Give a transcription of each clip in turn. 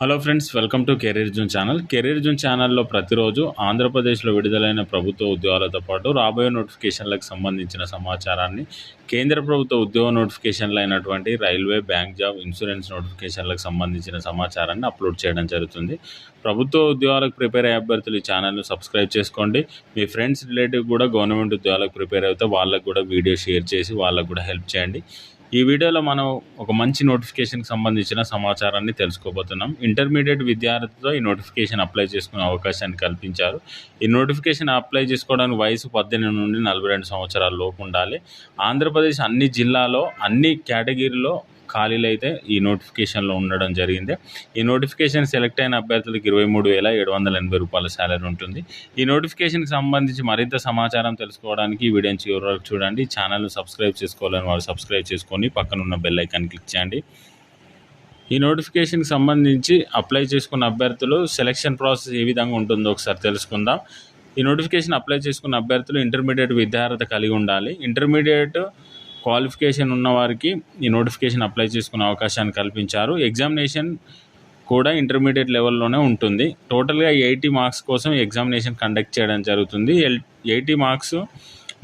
Hello friends welcome to career June channel. Career June ఛానల్లో ప్రతిరోజు ఆంధ్రప్రదేశ్లో విడుదలైన ప్రభుత్వ ఉద్యోగాలతో పాటు రాబోయే నోటిఫికేషన్లకు సంబంధించిన సమాచారాన్ని కేంద్ర ప్రభుత్వ ఉద్యోగ నోటిఫికేషన్లు అయినటువంటి రైల్వే బ్యాంక్ జాబ్ ఇన్సూరెన్స్ నోటిఫికేషన్లకు సంబంధించిన సమాచారాన్ని అప్లోడ్ చేయడం జరుగుతుంది. ప్రభుత్వ ఉద్యోగాలకు ప్రిపేర్ అయ్యే అభ్యర్థులు ఈ ఛానల్ను సబ్స్క్రైబ్ చేసుకోండి. మీ ఫ్రెండ్స్ రిలేటివ్ కూడా గవర్నమెంట్ ఉద్యోగాలకు ప్రిపేర్ అయితే వాళ్ళకు కూడా వీడియో షేర్ చేసి వాళ్ళకు కూడా హెల్ప్ చేయండి. ఈ వీడియోలో మనం ఒక మంచి నోటిఫికేషన్కి సంబంధించిన సమాచారాన్ని తెలుసుకోబోతున్నాం. ఇంటర్మీడియట్ విద్యార్థితో ఈ నోటిఫికేషన్ అప్లై చేసుకునే అవకాశాన్ని కల్పించారు. ఈ నోటిఫికేషన్ అప్లై చేసుకోవడానికి వయసు పద్దెనిమిది నుండి నలభై రెండు సంవత్సరాల లోపు ఉండాలి. ఆంధ్రప్రదేశ్ అన్ని జిల్లాలో అన్ని కేటగిరీలో ఖాళీలు అయితే ఈ నోటిఫికేషన్లో ఉండడం జరిగింది. ఈ నోటిఫికేషన్ సెలెక్ట్ అయిన అభ్యర్థులకు ఇరవై మూడు వేల ఏడు వందల ఎనభై రూపాయల శాలరీ ఉంటుంది. ఈ నోటిఫికేషన్కి సంబంధించి మరింత సమాచారం తెలుసుకోవడానికి ఈ వీడియోని చివరి వరకు చూడండి. ఛానల్ను సబ్స్క్రైబ్ చేసుకోవాలని వారు సబ్స్క్రైబ్ చేసుకొని పక్కన ఉన్న బెల్ ఐకాన్ క్లిక్ చేయండి. ఈ నోటిఫికేషన్కి సంబంధించి అప్లై చేసుకున్న అభ్యర్థులు సెలక్షన్ ప్రాసెస్ ఏ విధంగా ఉంటుందో ఒకసారి తెలుసుకుందాం. ఈ నోటిఫికేషన్ అప్లై చేసుకున్న అభ్యర్థులు ఇంటర్మీడియట్ విద్యార్హత కలిగి ఉండాలి. ఇంటర్మీడియట్ క్వాలిఫికేషన్ ఉన్న వారికి ఈ నోటిఫికేషన్ అప్లై చేసుకునే అవకాశాన్ని కల్పించారు. ఎగ్జామినేషన్ కూడా ఇంటర్మీడియట్ లెవెల్లోనే ఉంటుంది. టోటల్గా ఎయిటీ మార్క్స్ కోసం ఎగ్జామినేషన్ కండక్ట్ చేయడం జరుగుతుంది. All eighty marks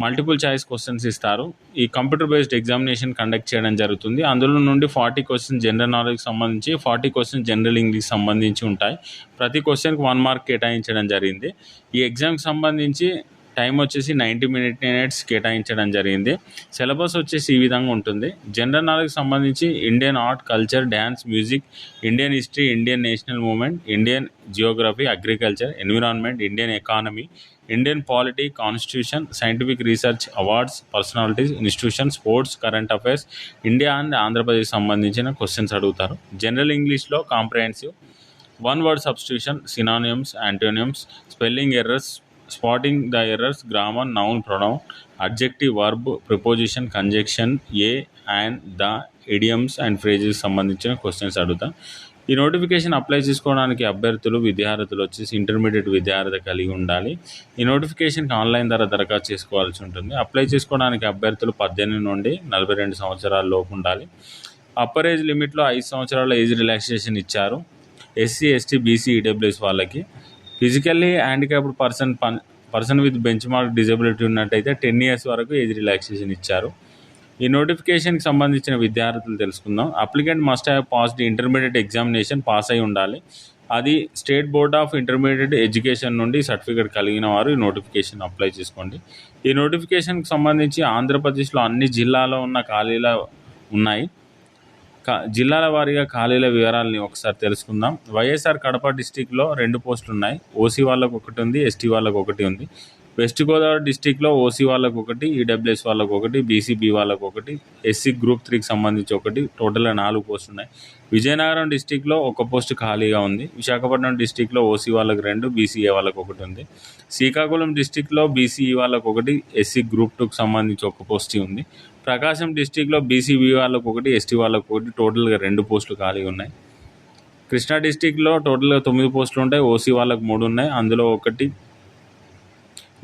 multiple choice questions ఇస్తారు. ఈ కంప్యూటర్ బేస్డ్ ఎగ్జామినేషన్ కండక్ట్ చేయడం జరుగుతుంది. అందులో నుండి ఫార్టీ క్వశ్చన్ జనరల్ నాలెడ్జ్కి సంబంధించి ఫార్టీ క్వశ్చన్ జనరల్ ఇంగ్లీష్ సంబంధించి ఉంటాయి. ప్రతి క్వశ్చన్కి వన్ మార్క్ కేటాయించడం జరిగింది. ఈ ఎగ్జామ్కి సంబంధించి టైం వచ్చేసి నైంటీ మినిట్ మినిట్స్ కేటాయించడం జరిగింది. సిలబస్ వచ్చేసి ఈ విధంగా ఉంటుంది. జనరల్ నాలెడ్జ్ సంబంధించి Indian art culture dance music Indian history Indian national movement Indian geography agriculture environment Indian economy Indian polity constitution scientific research awards personalities institution sports current affairs India and Andhra Pradesh సంబంధించిన questions అడుగుతారు. General ఇంగ్లీష్లో comprehensive one word substitution synonyms antonyms spelling errors spotting the errors grammar noun pronoun adjective verb preposition conjunction a and the idioms and phrases సంబంధించిన questions అడుగుతాం. ఈ notification apply చేసుకోవడానికి అభ్యర్థులు విద్యార్థులు వచ్చేసి ఇంటర్మీడియట్ విద్యార్థి కలిగి ఉండాలి. ఈ నోటిఫికేషన్కి ఆన్లైన్ ద్వారా దరఖాస్తు చేసుకోవాల్సి ఉంటుంది. అప్లై చేసుకోవడానికి అభ్యర్థులు పద్దెనిమిది నుండి నలభై రెండు సంవత్సరాల లోపు ఉండాలి. అప్పర్ ఏజ్ లిమిట్లో ఐదు సంవత్సరాల ఏజ్ రిలాక్సేషన్ ఇచ్చారు. ఎస్సీ ఎస్టీ బీసీ ఈడబ్ల్యూఎస్ వాళ్ళకి. ఫిజికల్లీ హ్యాండిక్యాప్డ్ పర్సన్ పన్ person with benchmark disability ఉన్నట్టయితే టెన్ ఇయర్స్ వరకు ఏజ్ రిలాక్సేషన్ ఇచ్చారు. ఈ నోటిఫికేషన్కి సంబంధించిన విద్యార్థులు తెలుసుకుందాం. Applicant must have passed intermediate examination pass అయి ఉండాలి. అది state board of intermediate education నుండి సర్టిఫికేట్ కలిగిన వారు ఈ నోటిఫికేషన్ అప్లై చేసుకోండి. ఈ నోటిఫికేషన్కి సంబంధించి ఆంధ్రప్రదేశ్లో అన్ని జిల్లాలో ఉన్న ఖాళీల ఉన్నాయి. జిల్లాల వారీగా ఖాళీల వివరాలని ఒకసారి తెలుసుకుందాం. వైఎస్ఆర్ కడప డిస్టిక్లో రెండు పోస్టులు ఉన్నాయి ఓసీ వాళ్ళకు ఒకటి ఉంది ఎస్టీ వాళ్ళకు ఒకటి ఉంది. వెస్ట్ గోదావరి డిస్టిక్లో ఓసీ వాళ్ళకు ఒకటి ఈడబ్ల్యూఎస్ వాళ్ళకు ఒకటి బీసీబీ వాళ్ళకు ఒకటి ఎస్సీ గ్రూప్ త్రీకి సంబంధించి ఒకటి టోటల్గా నాలుగు పోస్టులు ఉన్నాయి. విజయనగరం డిస్టిక్లో ఒక పోస్ట్ ఖాళీగా ఉంది. విశాఖపట్నం డిస్టిక్లో ఓసీ వాళ్ళకి రెండు బీసీఏ వాళ్ళకు ఒకటి ఉంది. శ్రీకాకుళం డిస్టిక్లో బీసీఈ వాళ్ళకు ఒకటి ఎస్సీ గ్రూప్ టూకి సంబంధించి ఒక పోస్ట్ ఉంది. ప్రకాశం డిస్టిక్లో బీసీబీ వాళ్ళకు ఒకటి ఎస్టీ వాళ్ళకు ఒకటి టోటల్గా రెండు పోస్టులు ఖాళీ ఉన్నాయి. కృష్ణా డిస్టిక్లో టోటల్గా తొమ్మిది పోస్టులు ఉంటాయి. ఓసీ వాళ్ళకు మూడు ఉన్నాయి. అందులో ఒకటి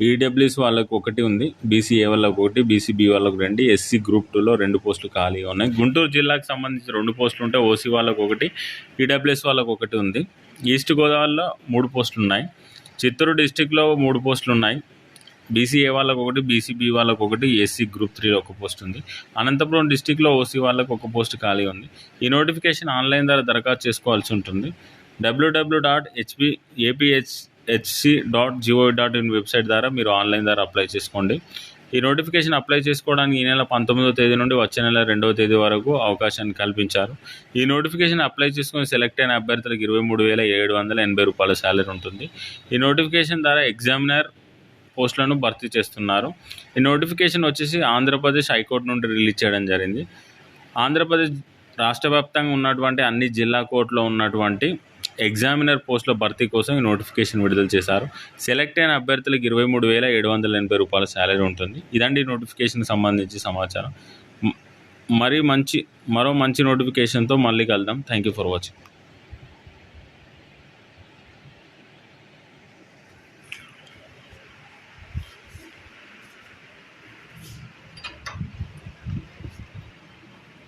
ఈడబ్ల్యూఎస్ వాళ్ళకు ఒకటి ఉంది బీసీఏ వాళ్ళకు ఒకటి బీసీబీ వాళ్ళకు రెండు ఎస్సీ గ్రూప్ టూలో రెండు పోస్టులు ఖాళీగా ఉన్నాయి. గుంటూరు జిల్లాకు సంబంధించి రెండు పోస్టులు ఉంటాయి ఓసీ వాళ్ళకు ఒకటి ఈడబ్ల్యూఎస్ వాళ్ళకు ఒకటి ఉంది. ఈస్ట్ గోదావరిలో మూడు పోస్టులు ఉన్నాయి. చిత్తూరు డిస్టిక్లో మూడు పోస్టులు ఉన్నాయి. బీసీఏ వాళ్ళకు ఒకటి బీసీబీ వాళ్ళకు ఒకటి ఎస్సీ గ్రూప్ త్రీలో ఒక పోస్ట్ ఉంది. అనంతపురం డిస్టిక్లో ఓసీ వాళ్ళకు ఒక పోస్ట్ ఖాళీ ఉంది. ఈ నోటిఫికేషన్ ఆన్లైన్ ద్వారా దరఖాస్తు చేసుకోవాల్సి ఉంటుంది. W W dot HP APH HC dot GO dot in website ద్వారా మీరు ఆన్లైన్ ద్వారా అప్లై చేసుకోండి. ఈ నోటిఫికేషన్ అప్లై చేసుకోవడానికి ఈ నెల పంతొమ్మిదో తేదీ నుండి వచ్చే నెల రెండవ తేదీ వరకు అవకాశాన్ని కల్పించారు. ఈ నోటిఫికేషన్ అప్లై చేసుకుని సెలెక్ట్ అయిన అభ్యర్థులకు ఇరవై మూడు వేల ఏడు వందల ఎనభై రూపాయల శాలరీ ఉంటుంది. ఈ నోటిఫికేషన్ ద్వారా ఎగ్జామినర్ పోస్టులను భర్తీ చేస్తున్నారు. ఈ నోటిఫికేషన్ వచ్చేసి ఆంధ్రప్రదేశ్ హైకోర్టు నుండి రిలీజ్ చేయడం జరిగింది. ఆంధ్రప్రదేశ్ రాష్ట్ర వ్యాప్తంగా ఉన్నటువంటి అన్ని జిల్లా కోర్టులో ఉన్నటువంటి ఎగ్జామినర్ పోస్టుల భర్తీ కోసం ఈ నోటిఫికేషన్ విడుదల చేశారు. సెలెక్ట్ అయిన అభ్యర్థులకు ఇరవై మూడు వేల ఏడు వందల ఎనభై రూపాయల శాలరీ ఉంటుంది. ఇదండి నోటిఫికేషన్ సంబంధించి సమాచారం. మరి మంచి మరో మంచి నోటిఫికేషన్తో మళ్ళీ కలుద్దాం. Thank you for watching